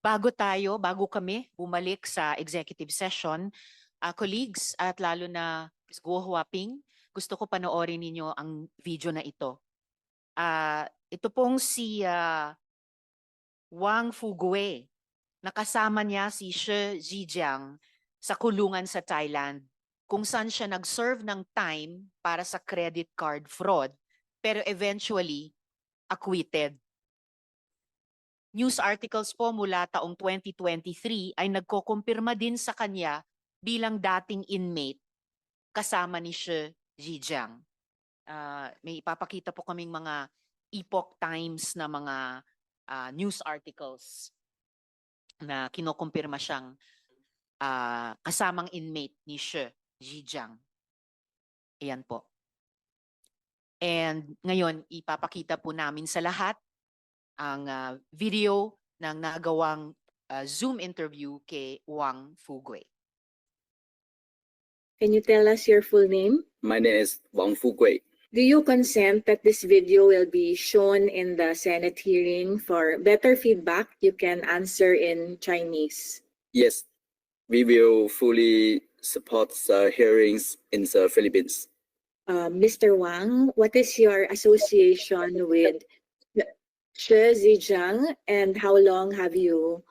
bago tayo, bago kami bumalik sa executive session, ah, colleagues at lalo na Ms. Guo Huaping, gusto ko panoorin ninyo ang video na ito. Ah, ito pong si ah, Wang Fugue. Nakasama niya si Shi Zhejiang sa kulungan sa Thailand kung saan siya nag-serve ng time para sa credit card fraud pero eventually acquitted. News articles po mula taong 2023 ay nagkokumpirma din sa kanya bilang dating inmate kasama ni Shi Zhejiang. Ah, may ipapakita po kaming mga Epoch Times na mga ah, news articles na kinukumpirma siyang ah, kasamang inmate ni Shi Zhejiang. Ayan po. And ngayon, ipapakita po namin sa lahat ang ah, video ng nagawang ah, Zoom interview kay Wang Fugue. Can you tell us your full name? My name is Wang Fugui. Do you consent that this video will be shown in the Senate hearing for better feedback? You can answer in Chinese. Yes, we will fully support the hearings in the Philippines. Uh, Mr. Wang, what is your association with Shi Zhejiang and how long have you